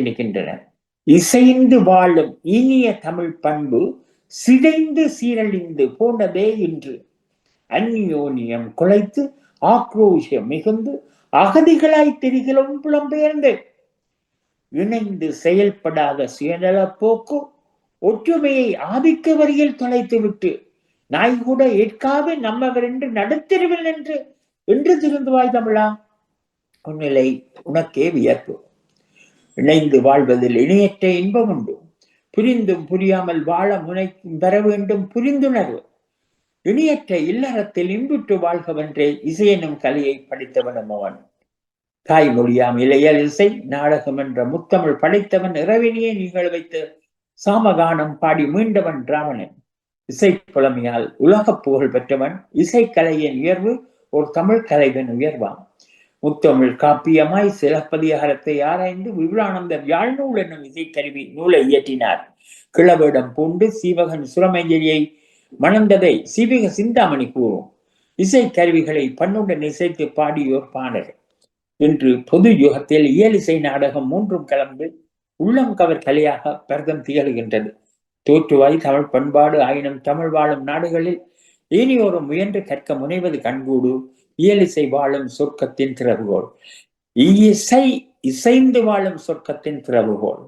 நிற்கின்றன. இசைந்து வாழும் இனிய தமிழ் பண்பு சிதைந்து சீரழிந்து போனதே இன்று. அந்யோனியம் குலைத்து ஆக்ரோஷம் மிகுந்து அகதிகளாய் தெரிகிறோம் புலம்பெயர்ந்து. இணைந்து செயல்படாத சுயநல போக்கு ஒற்றுமையை ஆதிக்க வரியில் தொலைத்துவிட்டு நாய் கூட ஏற்காது நம்மவர் என்று நடுத்தெருவில் நின்று என்று திருந்துவாய் தமிழா? உன்னிலை உனக்கே வியப்பு. இணைந்து வாழ்வதில் இணையற்ற இன்பம் உண்டு. புரிந்தும் புரியாமல் வாழ முனைக்கும் பெற வேண்டும் புரிந்துணர்வு. இணையற்ற இல்லறத்தில் இன்புற்று வாழ்கவென்றே இசையெனும் கலையை படித்தவனும் அவன். தாய்மொழியாம் இளையல் இசை நாடகம் என்ற முத்தமிழ் படைத்தவன் இரவினியே நீங்கள் வைத்து சாமகானம் பாடி மீண்டவன் ராவணன் இசை புலமையால் உலக புகழ் பெற்றவன் இசைக்கலையின் உயர்வு ஒரு தமிழ் கலைவன் உயர்வான் முத்தமிழ் காப்பியமாய் சிலப்பதிகாரத்தை ஆராய்ந்து விபுலானந்தர் யாழ்நூல் என்னும் இசைக்கருவி நூலை இயற்றினார். கிளவிடம் பூண்டு சீவகன் சுரமஞ்சலியை மணந்ததை சீவக சிந்தாமணி கூறும். இசை கருவிகளை பண்ணுடன் இசைத்து பாடியோர் பாடல். இன்று பொது யுகத்தில் இயலிசை நாடகம் மூன்றும் கலந்து உள்ளம் கவர் கலையாக பரதம் திகழ்கின்றது. தோற்றுவாய் தமிழ் பண்பாடு ஆயினும் தமிழ் வாழும் நாடுகளில் இனியோரும் முயன்று கற்க முனைவது கண்கூடு. இயலிசை வாழும் சொர்க்கத்தின் திறவுகோள். இசை இசைந்து வாழும் சொர்க்கத்தின் திறவுகோள்.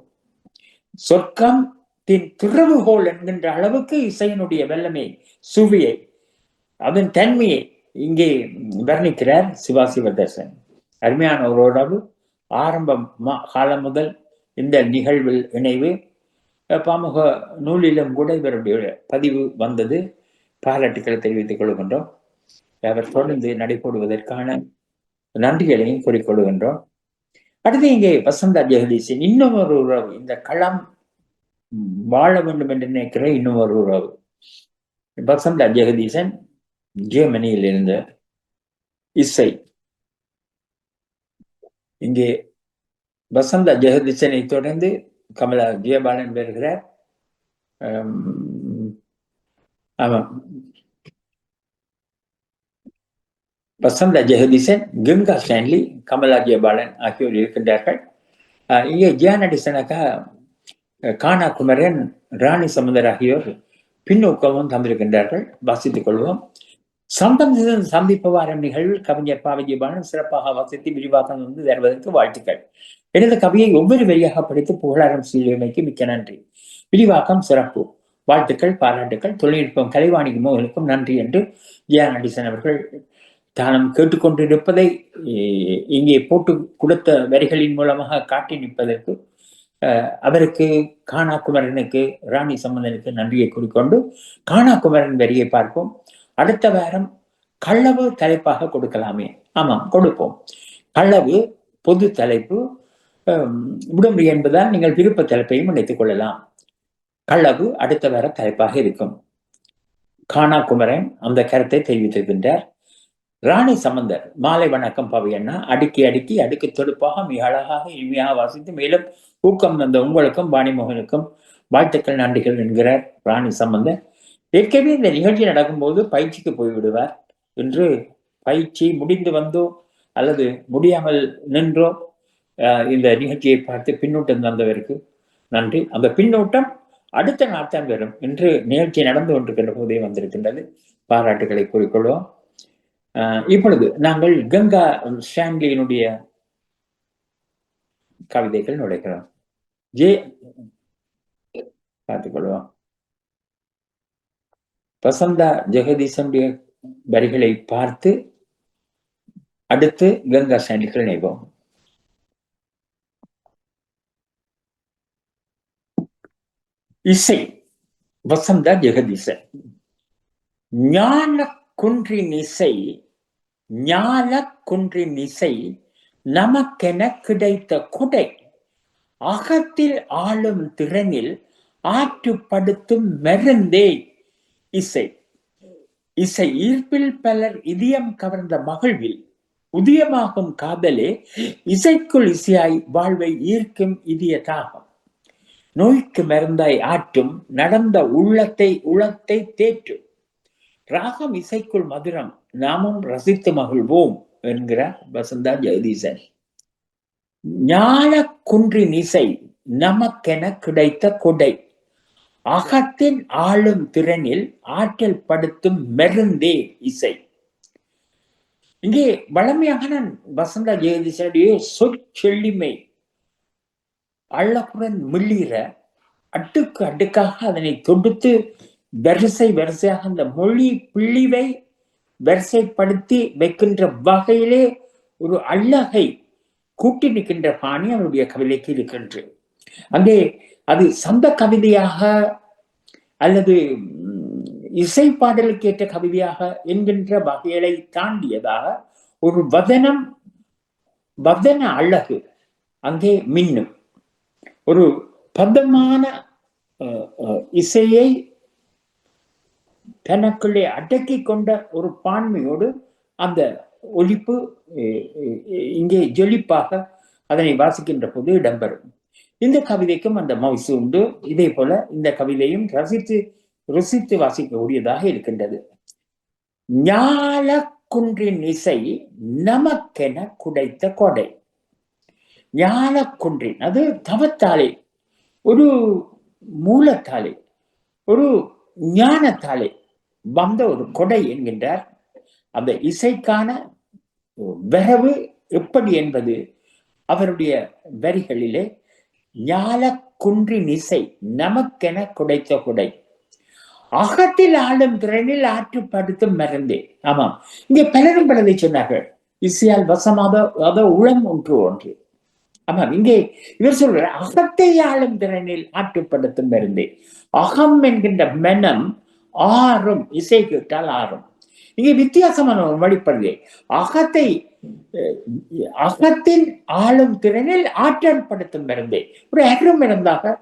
சொர்க்கத்தின் திறவுகோள் என்கின்ற அளவுக்கு இசையினுடைய வெள்ளமை சுவியை அதன் தன்மையை இங்கே வர்ணிக்கிறார் சிவா சிவதர்சன் அருமையான ஒரு உறவு ஆரம்பம் காலம் முதல் இந்த நிகழ்வில் இணைவு பாமுக நூலிலும் கூட இவருடைய பதிவு வந்தது. பாராட்டுக்களை தெரிவித்துக் கொள்கின்றோம். அவர் தொடர்ந்து நடைபெறுவதற்கான நன்றிகளையும் கூறிக்கொள்கின்றோம் அடுத்து இங்கே வசந்தா ஜெகதீசன் இன்னும் ஒரு உறவு இந்த களம் வாழ வேண்டும் என்று நினைக்கிற இன்னும் ஒரு உறவு. வசந்தா ஜெகதீசன் ஜெர்மனியில் இருந்த இசை. இங்கே வசந்த ஜெகதீசனை தொடர்ந்து கமலா ஜெயபாலன் வருகிறார். ஆமாம். வசந்த ஜெகதீசன் கங்கா ஸ்டான்லி கமலாஜிய பாலன் ஆகியோர் இருக்கின்றார்கள் இங்கே ஜியானடிசனாக்கா கானா குமரன் ராணி சமுதர் ஆகியோர் பின்னூக்கமும் தந்திருக்கின்றார்கள் வாசித்துக் கொள்வோம் சந்தம் சந்திப்பு வாரம் நிகழ்வில் கவிஞர் பாவஜிபாலன் சிறப்பாக வாசித்து விரிவாக்கம் வந்து தருவதற்கு வாழ்த்துக்கள் எனது கவியை ஒவ்வொரு வரியாக படித்து புகழாரம் சீரமைக்கு மிக்க நன்றி விரிவாக்கம் சிறப்பு வாழ்த்துக்கள் பாராட்டுக்கள் தொழில்நுட்பம் கலைவாணி மோகனுக்கும் நன்றி என்று ஜியா நடீசன் அவர்கள் தானம் கேட்டுக்கொண்டிருப்பதை இங்கே போட்டு கொடுத்த வரிகளின் மூலமாக காட்டி நிற்பதற்கு அவருக்கு காணாகுமரனுக்கு ராணி சம்பந்தனுக்கு நன்றியை கூறிக்கொண்டு காணாகுமரன் வரியை பார்ப்போம். அடுத்த வாரம் கள்ளவு தலைப்பாக கொடுக்கலாமே. ஆமாம் கொடுப்போம். கள்ளவு பொது தலைப்பு விடுமுறை என்பதால் நீங்கள் விருப்ப தலைப்பையும் இணைத்துக் கொள்ளலாம். கள்ளவு அடுத்த வார தலைப்பாக இருக்கும். காணாகுமரன் அந்த கருத்தை தெரிவித்திருக்கின்றார். ராணி சம்பந்தர் மாலை வணக்கம் பவியண்ணா அடுக்கி அடுக்கி அடுக்கு தொடுப்பாக மிக அழகாக இனிமையாக வாசித்து மேலும் ஊக்கம் தந்த உங்களுக்கும் பாணிமோகனுக்கும் வாழ்த்துக்கள் நன்றிகள் என்கிறார் ராணி சம்பந்தர். ஏற்கனவே இந்த நிகழ்ச்சி நடக்கும்போது பயிற்சிக்கு போய்விடுவார் என்று பயிற்சி முடிந்து வந்தோ அல்லது முடியாமல் நின்றோ இந்த நிகழ்ச்சியை பார்த்து பின்னூட்டம் தந்தவருக்கு நன்றி. அந்த பின்னூட்டம் அடுத்த நாட்தான் வரும் என்று நிகழ்ச்சி நடந்து கொண்டிருக்கின்ற போதே வந்திருக்கின்றது. பாராட்டுகளை கூறிக்கொள்வோம். இப்பொழுது நாங்கள் கங்கா ஸ்டான்லியினுடைய கவிதைகள் நுழைக்கிறோம் ஜே பார்த்துக்கொள்வோம் வசந்தா ஜெகதீசனுடைய வரிகளை பார்த்து அடுத்து கங்கா ஸ்டான்லிகள் இணைவோம் இசை வசந்தா ஜெகதீசன். ஞான குன்றின் இசை ஞாலக்குன்றின் குன்றின் இசை நமக்கென கிடைத்த குடை. அகத்தில் ஆளும் திறனில் ஆற்றுப்படுத்தும் மருந்தே இசை. இசை ஈர்ப்பில் பலர் இதயம் கவர்ந்த மகிழ்வில் உதயமாகும் காதலே இசைக்குள் இசையாய் வாழ்வை ஈர்க்கும் இதய தாகம். நோய்க்கு மருந்தாய் ஆற்றும் நடந்த உள்ளத்தை உளத்தை தேற்றும். ராகம் இசைக்குள் மதுரம் நாமும் ரசித்து மகிழ்வோம் என்கிறார் வசந்தா ஜெகதீசன். ஞான குன்றின் இசை நமக்கென கிடைத்த கொடை. அகத்தின் ஆளும் திறனில் ஆற்றல் படுத்தும் மெருந்தே இசை. இங்கே வளமையாக நான் வசந்த ஜெயதிசனுடைய சொற்செல்லிமை அள்ளப்புடன் மிள்ளிற அடுக்கு அடுக்காக அதனை தொடுத்து வரிசை வரிசையாக அந்த மொழி பிழிவை வரிசைப்படுத்தி வைக்கின்ற வகையிலே ஒரு அழகை கூட்டி நிற்கின்ற பாணி அவருடைய கவிதைக்கு இருக்கின்றது. அங்கே அது சந்த கவிதையாக அல்லது இசை பாடலுக்கு ஏற்ற கவிதையாக என்கின்ற வகைகளை தாண்டியதாக ஒரு வதனம் வதன அழகு அங்கே மின்னும். ஒரு பதமான இசையை தனக்குள்ளே அடக்கி கொண்ட ஒரு பான்மையோடு அந்த ஒலிப்பு இங்கே ஜொலிப்பாக அதனை வாசிக்கின்ற போது இடம்பெறும். இந்த கவிதைக்கும் அந்த மவுசு உண்டு. இதே போல இந்த கவிதையும் ரசித்து ருசித்து வாசிக்கக்கூடியதாக இருக்கின்றது. ஞால குன்றின் இசை நமக்கென குடைத்த கொடை. ஞான குன்றின் அது தவத்தாலே ஒரு மூலத்தாலே ஒரு ஞானத்தாலே வந்த ஒரு கொடை என்கின்றார். அந்த இசைக்கான வரவு எப்படி என்பது அவருடைய வரிகளிலே ஞால குன்றின் இசை நமக்கென குடைத்த கொடை. அகத்தில் ஆளும் திறனில் ஆற்றுப்படுத்தும் மறந்தே ஆமாம் இங்கே பலரும் பலதை சொன்னார்கள். இசையால் வசமாக அத உளம் ஒன்று ஒன்று. ஆமாம் இங்கே இவர் சொல்ற அகத்தை ஆளும் திறனில் ஆற்றுப்படுத்தும் மருந்தே. அகம் என்கின்ற மனம் ஆறும் இசை கேட்டால் ஆறும். இங்கே வித்தியாசமான ஒரு வழிபடுதே அகத்தை அகத்தின் ஆளும் திறனில் ஆற்றல் படுத்தும் மருந்தே ஒரு அகரும் மருந்தாக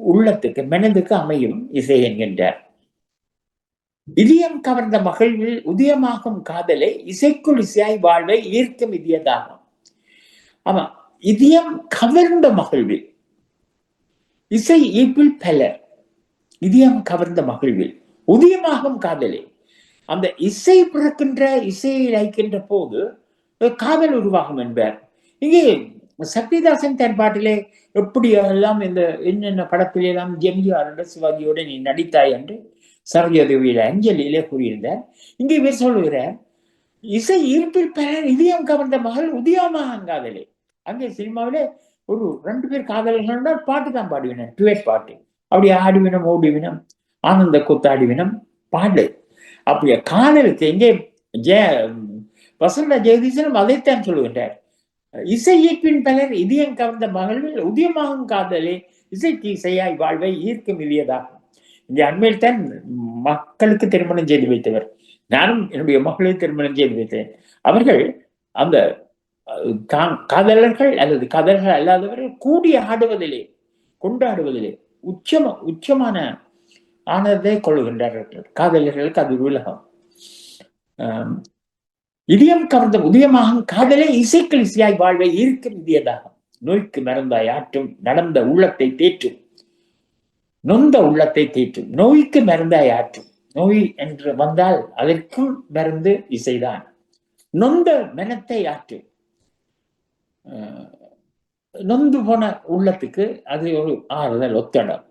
உள்ளத்துக்கு மனதுக்கு அமையும் இசை என்கின்றார். இதயம் கவர்ந்த மகிழ்வில் உதயமாகும் காதலை இசைக்குள் இசையாய் வாழ்வை ஈர்க்கும் இதயதாகும் ஆமா இதயம் கவர்ந்த மகிழ்வில் இசை ஈர்ப்பில் பலர் இதயம் கவர்ந்த மகிழ்வில் உதயமாகும் காதலே. அந்த இசை பிறக்கின்ற இசையை அழைக்கின்ற போது காதல் உருவாகும் என்பார். இங்கே சக்திதாசன் தன் பாட்டிலே எப்படி எல்லாம் இந்த என்னென்ன படத்திலெல்லாம் எம்ஜிஆர் சிவாஜியோட நீ நடித்தாய் என்று சரோஜதேவியில அஞ்சலியிலே கூறியிருந்தார். இங்கே இவர் சொல்லுகிறார் இசை ஈர்ப்பில் பெற இதயம் கவர்ந்த மகள் உதயமாக காதலே. அங்கே சினிமாவிலே ஒரு ரெண்டு பேர் காதலர்கள் பாட்டு தான் பாடுவினம் டுவேட் பாட்டு. அப்படி ஆடுவினம் ஓடுவினம். ஆனந்த கூத்தாடுவினம் பாடு அப்படிய காதலுக்கு எங்கே ஜெய வசந்த ஜெகதீசனும் அதைத்தான் சொல்லுகின்றார். இசை இயற்பின் பலர் இதயம் கவர்ந்த மகளில் உதயமாகும் காதலே இசைக்கு இசையாய் வாழ்வை ஈர்க்கும் இல்லையதாகும் இங்கே அண்மையில் தான் மக்களுக்கு திருமணம் செய்து வைத்தவர். நானும் என்னுடைய மகளை திருமணம் செய்து வைத்தேன். அவர்கள் அந்த காதலர்கள் அல்லது காதலர்கள் அல்லாதவர்கள் கூடி ஆடுவதிலே கொண்டாடுவதிலே உச்சம உச்சமான ஆனதை கொள்ளுகின்றார்கள். காதலர்களுக்கு அது உலகம் இதயம் கவர்ந்த உதயமாகும் காதலே இசைக்கள் இசையாய் வாழ்வை ஈர்க்கும் இந்தியதாகும் நோய்க்கு மருந்தாய் ஆற்றும் நடந்த உள்ளத்தை தேற்றும். நொந்த உள்ளத்தை தேற்றும். நோய்க்கு மருந்தாய் ஆற்றும். நோய் என்று வந்தால் அதற்கும் மருந்து இசைதான். நொந்த மனத்தை ஆற்றும். நொந்து போன உள்ளத்துக்கு அது ஒரு ஆறுதல் ஒத்தடம்.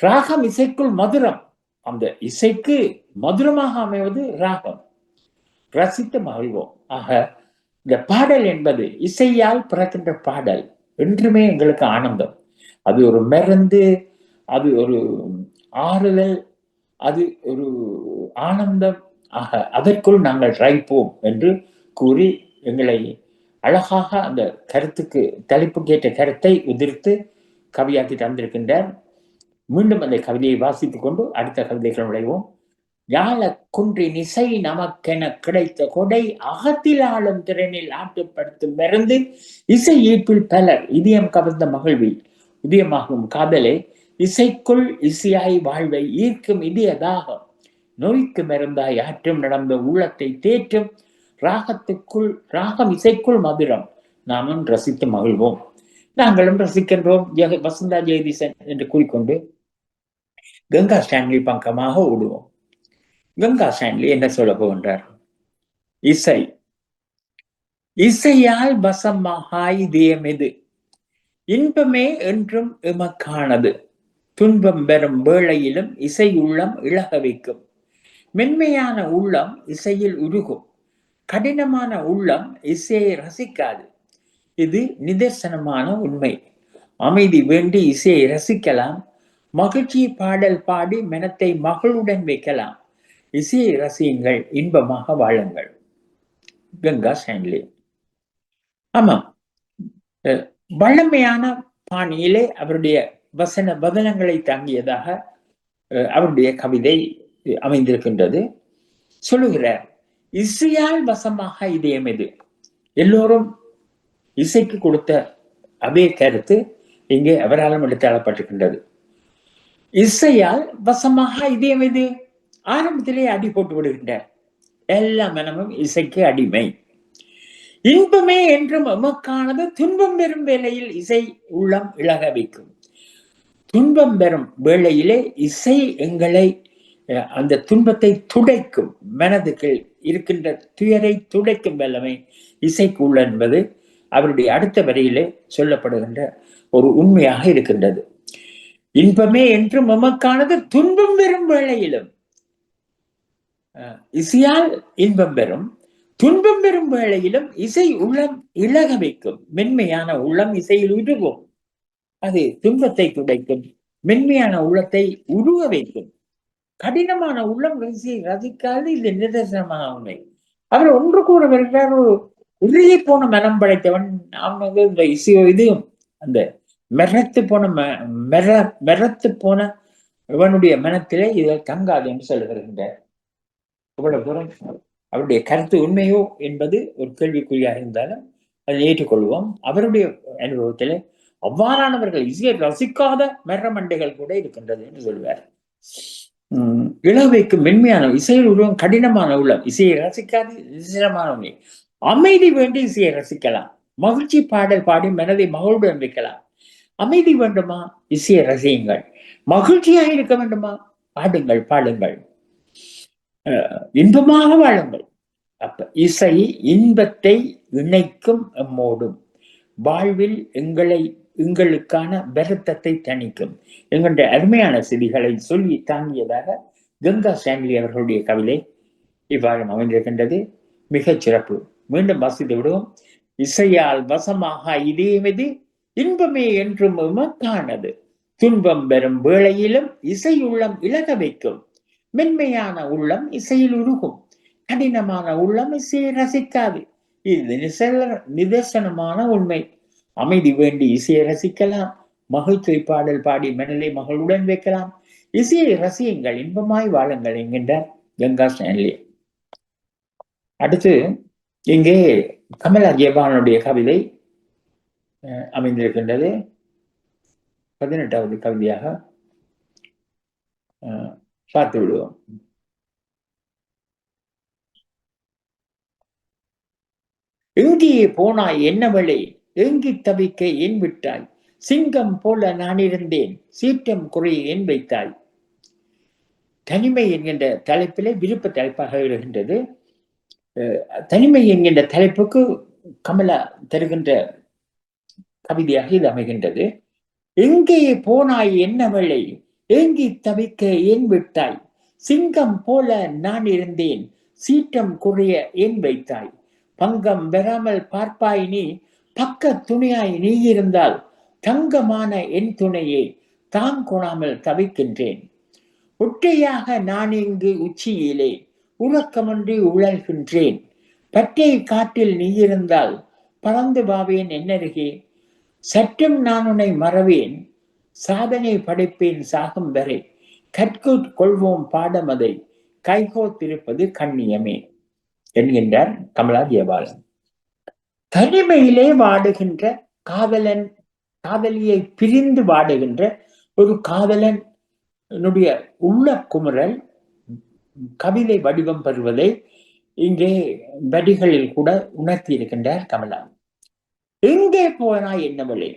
ராகம் இசைக்குள் மதுரம். அந்த இசைக்கு மதுரமாக அமைவது ராகம். ரசித்து மகிழ்வோம். ஆக இந்த பாடல் என்பது இசையால் பிறக்கின்ற பாடல். என்றுமே எங்களுக்கு ஆனந்தம். அது ஒரு மருந்து அது ஒரு ஆறுதல் அது ஒரு ஆனந்தம். ஆக அதற்குள் நாங்கள் ரைப்போம் என்று கூறி எங்களை அழகாக அந்த கருத்துக்கு தலைப்பு கேட்ட கருத்தை உதிர்த்து கவியாக்கி தந்திருக்கின்றார் மீண்டும் அந்த கவிதையை வாசித்துக் கொண்டு அடுத்த கவிதைகள் நுழைவோம் ஞால இசை நமக்கென கிடைத்த கொடை அகத்தில் ஆளும் திறனில் ஆட்டுப்படுத்தும் மருந்து இசை ஈர்ப்பில் பலர் இதயம் கவர்ந்த மகிழ்வில். உதயமாகும் காதலே இசைக்குள் இசையாய் வாழ்வை ஈர்க்கும் இதயதாகம் நோய்க்கு மருந்தாய் ஆற்றும் நடந்த உள்ளத்தை தேற்றும் ராகத்துக்குள் ராகம் இசைக்குள் மதுரம். நாமும் ரசித்து மகிழ்வோம். நாங்களும் ரசிக்கின்றோம். வசந்தா ஜெயதீசன் என்று கூறிக்கொண்டு கங்கா ஸ்டான்லி பங்கமாக ஓடுவோம். கங்கா ஸ்டான்லி என்ன சொல்ல போகின்றார்? இசை. இசையால் வசமாகாய் எது இன்பமே என்றும் எமக்கானது. துன்பம் பெறும் வேளையிலும் இசை உள்ளம் இழக வைக்கும். மென்மையான உள்ளம் இசையில் உருகும். கடினமான உள்ளம் இசையை ரசிக்காது. இது நிதர்சனமான உண்மை. அமைதி வேண்டி இசையை ரசிக்கலாம். மகிழ்ச்சி பாடல் பாடி மனத்தை மகளுடன் வைக்கலாம். இசையை ரசியுங்கள் இன்பமாக வாழுங்கள். கங்கா சாண்ட்லி ஆமாம். வழமையான பாணியிலே அவருடைய வசன வதனங்களை தாங்கியதாக அவருடைய கவிதை அமைந்திருக்கின்றது. சொல்லுகிறார் இசையால் வசமாக இதயம் இது எல்லோரும் இசைக்கு கொடுத்த அதே கருத்து இங்கே அவராலும் எடுத்தாளப்பட்டிருக்கின்றது இசையால் வசமாக இதயம் இது ஆரம்பத்திலே அடி போட்டு விடுகின்றார் எல்லா மனமும் இசைக்கு அடிமை. இன்பமே என்றும் எமக்கானது துன்பம் பெறும் வேளையில் இசை உள்ளம் இழக வைக்கும். துன்பம் பெறும் வேளையிலே இசை எங்களை அந்த துன்பத்தை துடைக்கும் மனதுக்கு இருக்கின்ற துயரை துடைக்கும் வல்லமை இசைக்கு உள்ள என்பது அவருடைய அடுத்த வரையிலே சொல்லப்படுகின்ற ஒரு உண்மையாக இருக்கின்றது. இன்பமே என்றும் மமக்கானது துன்பம் பெறும் வேளையிலும். இசையால் இன்பம் பெறும். துன்பம் பெறும் வேளையிலும் இசை உள்ளம் இழக வைக்கும். மென்மையான உள்ளம் இசையில் உருகும். அது துன்பத்தை துடைக்கும். மென்மையான உள்ளத்தை உருவ வைக்கும். கடினமான உள்ளம் இசையை ரசிக்காது இது நிதர்சனமான உண்மை அவர் ஒன்று கூட வருகிறார் ஒரு உருகி போன மனம் படைத்தவன் அவன் இந்த இசையோ இது அந்த மெரத்து போன மெர மெரத்து போன இவனுடைய மனத்திலே இதில் தங்காது என்று சொல்லுகின்றார். இவ்வளவு தூரம்? அவருடைய கருத்து உண்மையோ என்பது ஒரு கேள்விக்குறியாக இருந்தாலும் அதை ஏற்றுக்கொள்வோம். அவருடைய அனுபவத்தில் அவ்வாறானவர்கள் இசையை ரசிக்காத மெரமண்டைகள் கூட இருக்கின்றது என்று சொல்வார். இளவைக்கு மென்மையான இசையில் உருவம் கடினமான உள்ளம். இசையை ரசிக்காது நிச்சயமான உண்மை. அமைதி வேண்டி இசையை ரசிக்கலாம். மகிழ்ச்சி பாடல் பாடி மனதை மகளுடன் வைக்கலாம். அமைதி வேண்டுமா? இசையை ரசியுங்கள். மகிழ்ச்சியாக இருக்க வேண்டுமா? பாடுங்கள் பாடுங்கள். இன்பமாக வாழுங்கள். அப்ப இசை இன்பத்தை இணைக்கும் எம்மோடும் வாழ்வில் எங்களை எங்களுக்கான வருத்தத்தை தணிக்கும். எங்களுடைய அருமையான செய்திகளை சொல்லி தாங்கியதாக கங்கா சாண்ட்லி அவர்களுடைய கவிதை இவ்வாறு அமைந்திருக்கின்றது. மிகச் சிறப்பு. மீண்டும் வாசித்து விடுவோம் இசையால் வசமாக இதேமது இன்பமே என்றும் உமக்கானது துன்பம் பெறும் வேளையிலும் இசை உள்ளம் இலக வைக்கும். மென்மையான உள்ளம் இசையில் உருகும். கடினமான உள்ளம் இசையை ரசிக்காது. இது நிதர்சனமான உண்மை. அமைதி வேண்டி இசையை ரசிக்கலாம். மகிழ்ச்சி பாடல் பாடி மனலை மகளுடன் வைக்கலாம். இசையை ரசியுங்கள் இன்பமாய் வாழுங்கள் என்கின்றார் கங்கா ஸ்டான்லி. அடுத்து இங்கே கமலா ஜெயபானுடைய கவிதை அமைந்திருக்கின்றது. பதினெட்டாவது கவிதையாக பார்த்து விடுவோம். எங்கே போனாய் என்னவளே? எங்கி தவிக்க என் விட்டாய்? சிங்கம் போல நான் இருந்தேன் சீற்றம் குறைய என் வைத்தாய். தனிமை என்கின்ற தலைப்பிலே விருப்ப தலைப்பாக இருக்கின்றது தனிமை என்கின்ற தலைப்புக்கு கமலா தருகின்ற கவிதையாக இது அமைகின்றது. எங்கே போனாய் என்னவளை ஏங்கி தவிக்க ஏன் விட்டாய்? சிங்கம் போல நான் இருந்தேன். சீற்றம் குறைய ஏன் வைத்தாய்? பங்கம் பெறாமல் பார்ப்பாய் நீ. பக்க துணையாய் நீ இருந்தால் தங்கமான என் துணையே. தாம் கொணாமல் தவிக்கின்றேன். ஒற்றையாக நான் இங்கு உச்சியிலே உறக்கமன்றி உழல்கின்றேன். பற்றை காட்டில் நீ இருந்தால் பறந்து பாவேன் என்னருகே. சற்றும் நான் உன்னை மறவேன். சாதனை படைப்பேன் சாகும் வரை கற்கு கொள்வோம் பாடம் அதை. கைகோத்திருப்பது கண்ணியமே என்கின்றார் கமலா தேவாலன் தனிமையிலே வாடுகின்ற காதலன் காதலியை பிரிந்து வாடுகின்ற ஒரு காதலன் உள்ள குமுறல் கவிதை வடிவம் பெறுவதை இங்கே வடிகளில் கூட உணர்த்தி இருக்கின்றார் கமலா. எங்கே போனாய் என்னவளே?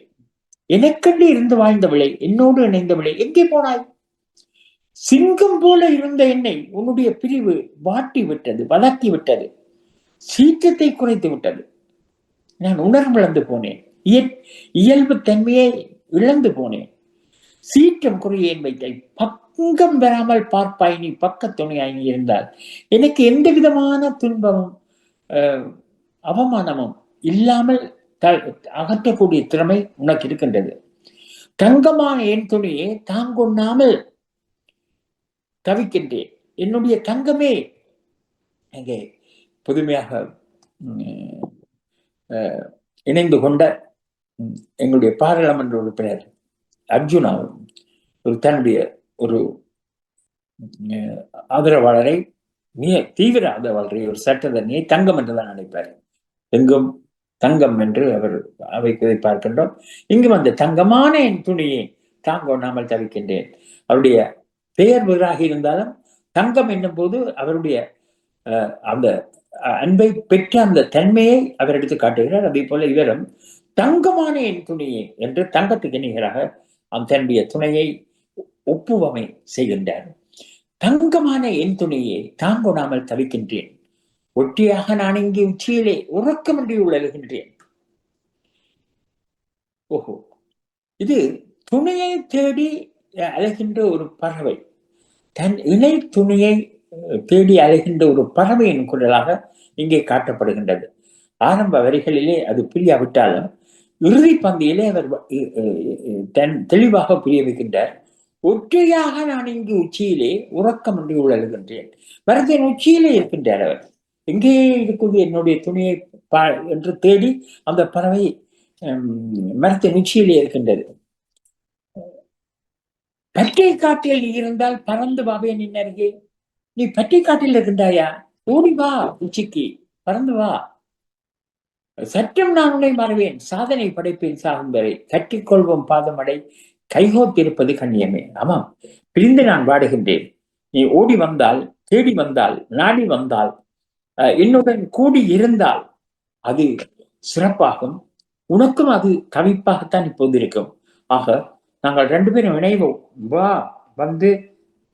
எனக்கென்று இருந்து வாழ்ந்தவளே என்னோடு இணைந்தவளே எங்கே போனாய்? சிங்கம் போல இருந்த என்னை உன்னுடைய பிரிவு வாட்டி விட்டது வளர்த்தி விட்டது சீற்றத்தை குறைத்து விட்டது நான் உணர்விழந்து போனேன் இயல்பு தன்மையை இழந்து போனேன். சீற்றம் குறையேன் வைத்தை பங்கம் பெறாமல் பார்ப்பாய் நீ பக்க துணையாய் நீ இருந்தால். எனக்கு எந்த விதமான துன்பமும் அவமானமும் இல்லாமல் அகற்றக்கூடிய திறமை உனக்கு இருக்கின்றது. தங்கமான என் துணியை தாங்கொண்ணாமல் தவிக்கின்றேன். என்னுடைய தங்கமே அங்கே புதுமையாக இணைந்து கொண்ட எங்களுடைய பாராளுமன்ற உறுப்பினர் அர்ஜுனாவும் ஒரு தன்னுடைய ஒரு ஆதரவாளரை மிக தீவிர ஆதரவாளரை ஒரு சட்டத்தரணியை தங்கம் என்றுதான் நினைப்பார் எங்கும் தங்கம் என்று அவர் அவைப்பதை பார்க்கின்றோம். இங்கும் அந்த தங்கமான என் துணியை தாங்கொண்ணாமல் தவிக்கின்றேன். அவருடைய பெயர் வீராக இருந்தாலும் தங்கம் என்னும் போது அவருடைய அந்த அன்பை பெற்ற அந்த தன்மையை அவர் எடுத்து காட்டுகிறார். அதே போல இவரும் தங்கமான என் துணியை என்று தங்கத்துக்கு நிகராக தன்னுடைய துணையை ஒப்புவமை செய்கின்றார். தங்கமான என் துணியை தாங்கொணாமல் தவிக்கின்றேன். ஒட்டியாக நான் இங்கே உச்சியிலே உறக்கமின்றி உழலுகின்றேன். ஓஹோ. இது துணையை தேடி அழகின்ற ஒரு பறவை. தன் இணை துணையை தேடி அழைகின்ற ஒரு பறவையின் குரலாக இங்கே காட்டப்படுகின்றது. ஆரம்ப வரிகளிலே அது புரியாவிட்டாலும் இறுதி பந்தியிலே அவர் தன் தெளிவாக புரிய வைக்கின்றார் ஒற்றையாக நான் இங்கு உச்சியிலே உறக்கமின்றி உழலுகின்றேன். உழல்கின்றேன் மரத்தின் உச்சியிலே இருக்கின்றார் அவர். எங்கே இருக்குது என்னுடைய துணியை என்று தேடி அந்த பறவை மரத்தின் உச்சியில் இருக்கின்றது. பற்றை காட்டில் இருந்தால் பறந்து பாவே நின்னருகே. நீ பற்றி காட்டில் இருக்கின்றாயா? ஓடி வா உச்சிக்கு பறந்து வா. சற்றும் நான் உன்னை மறவேன் சாதனை படைப்பேன் சாகும் வரை. கட்டிக்கொள்வோம் பாதமடை கைகோத்திருப்பது கண்ணியமே. ஆமாம் பிரிந்து நான் வாடுகின்றேன். நீ ஓடி வந்தால் தேடி வந்தால் நாடி வந்தால் என்னுடன் கூடி இருந்தால் அது சிறப்பாகும். உனக்கும் அது கவிப்பாகத்தான் இப்போது இருக்கும் ஆக நாங்கள் ரெண்டு பேரும் இணைவோம். வா வந்து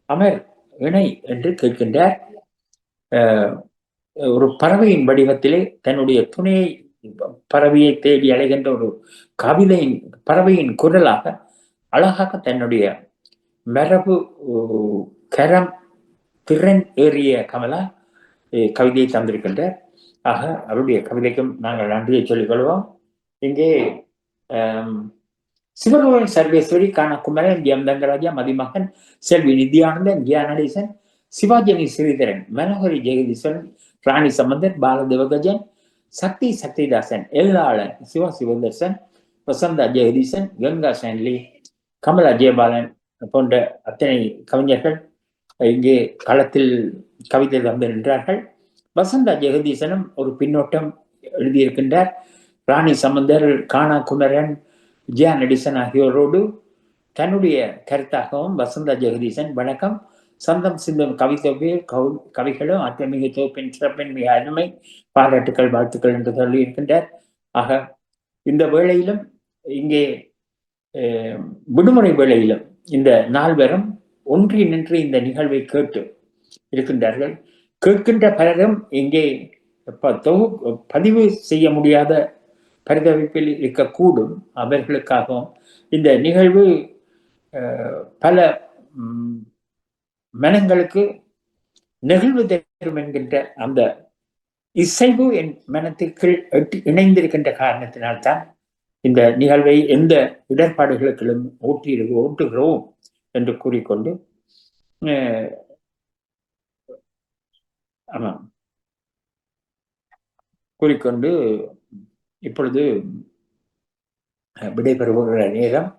அமர் இணை என்று கேட்கின்றார். ஒரு பறவையின் வடிவத்திலே தன்னுடைய துணையை பறவையை தேடி அலைகின்ற ஒரு கவிதையின் பறவையின் குரலாக அழகாக தன்னுடைய மரபு கரம் திறன் ஏறிய கமலா கவிதையை தந்திருக்கின்றார் ஆக அவருடைய கவிதைக்கும் நாங்கள் நன்றியை சொல்லிக்கொள்வோம். இங்கே சிவகோவில் சர்வேஸ்வரி காணக்குமரன் எம். தங்கராஜா மதிமகன் செல்வி நித்யானந்தன் ஜியானடேசன் சிவாஜினி ஸ்ரீதரன் மனோகரி ஜெகதீஸ்வரன் ராணி சம்பந்தன் பாலதேவகஜன் சக்தி சக்திதாசன் எல்லாளன் சிவா சிவதர்சன் வசந்தா ஜெகதீசன் கங்கா சான்லி கமலா ஜெயபாலன் போன்ற அத்தனை கவிஞர்கள் இங்கே களத்தில் கவிதை தம்பி நின்றார்கள். வசந்தா ஜெகதீசனும் ஒரு பின்னோட்டம் எழுதியிருக்கின்றார். ராணி சம்பந்தர் காணா குமரன் ஜியா நடிசன் ஆகியோரோடு தன்னுடைய கருத்தாகவும் வசந்தா ஜெகதீசன் வணக்கம். சந்தம் சிந்தும் கவிதொகையில் கவு கவிகளும் அத்தமிகு தொகுப்பின் சிறப்பின் மிக அருமை பாராட்டுக்கள் வாழ்த்துக்கள் என்று சொல்லியிருக்கின்றார். ஆக இந்த வேளையிலும் இங்கே விடுமுறை வேளையிலும் இந்த நால்வரும் ஒன்றி நின்று இந்த நிகழ்வை கேட்டு இருக்கின்றார்கள். கேட்கின்ற பலரும் இங்கே தொகு பதிவு செய்ய முடியாத பரிதவிப்பில் இருக்கக்கூடும். அவர்களுக்காகவும் இந்த நிகழ்வு பல மனங்களுக்கு நெகிழ்வு தரும் என்கின்ற அந்த இசைவு என் மனத்திற்குள் இணைந்திருக்கின்ற காரணத்தினால்தான் இந்த நிகழ்வை எந்த இடர்பாடுகளுக்கும் ஊற்றி ஓட்டுகிறோம். என்று கூறிக்கொண்டு ஆமாம் கூறிக்கொண்டு இப்பொழுது விடைபெறுகிற நேரம்.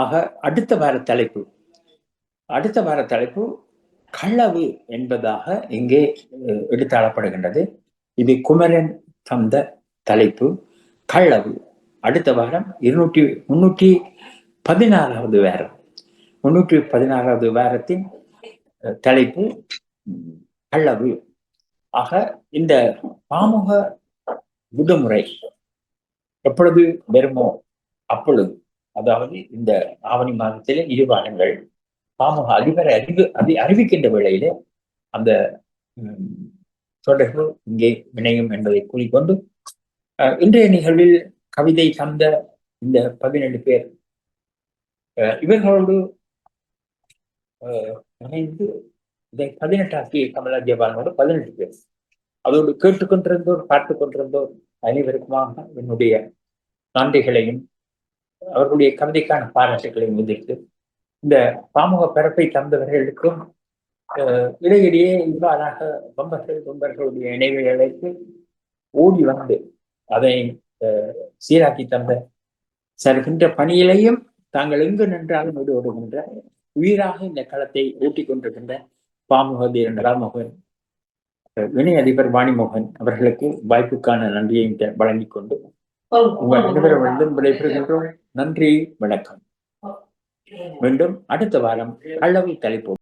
ஆக அடுத்த வார தலைப்பு. அடுத்த வார தலைப்பு களவு என்பதாக இங்கே எடுத்தாளப்படுகின்றது. இது குமரன் தந்த தலைப்பு களவு. அடுத்த வாரம் இருநூற்றி முன்னூற்றி பதினாறாவது வாரம். முன்னூற்றி பதினாறாவது வாரத்தின் தலைப்பு அளவு ஆக இந்த பாமுக விடுமுறை எப்பொழுது வருமோ அப்பொழுது அதாவது இந்த ஆவணி மாதத்திலே இரு வாரங்கள் பாமுக அதிபரை அறிவு அதி அறிவிக்கின்ற வேளையிலே அந்த தொடர்பு இங்கே இணையும் என்பதை கூறிக்கொண்டு அஹ், இன்றைய நிகழ்வில் கவிதை தந்த இந்த பதினெட்டு பேர் அஹ், இவர்களோடு அஹ், இணைந்து இதை பதினெட்டாக்கி கமலாஜிய ஜெயபாலனோடு பதினெட்டு பேர். அதோடு கேட்டுக்கொண்டிருந்தோர் பார்த்துக் கொண்டிருந்தோர் அனைவருக்குமாக என்னுடைய நன்றிகளையும் அவர்களுடைய கவிதைக்கான பாராட்டுகளையும் விதித்து இந்த பாமுக பிறப்பை தந்தவர்களுக்கும் அஹ், இடையிடையே இவ்வாறாக பம்பர்கள் பம்பர்களுடைய இணைவை அழைத்து ஓடி வந்து அதை அஹ், சீராக்கி தந்த சருகின்ற பணியிலையும் தாங்கள் எங்கு நின்றாலும் ஈடுபடுகின்ற உயிராக இந்த களத்தை ஊட்டிக் கொண்டிருக்கின்ற பாமுக தீரன் ராமோகன் அஹ், இணை அதிபர் வாணிமோகன் அவர்களுக்கு வாய்ப்புக்கான நன்றியை வழங்கிக் கொண்டு உங்கள் அனைவரிடமிருந்தும் விடைபெறுகின்றோம். நன்றி வணக்கம். மீண்டும் அடுத்த வாரம் அளவு தலைப்போம்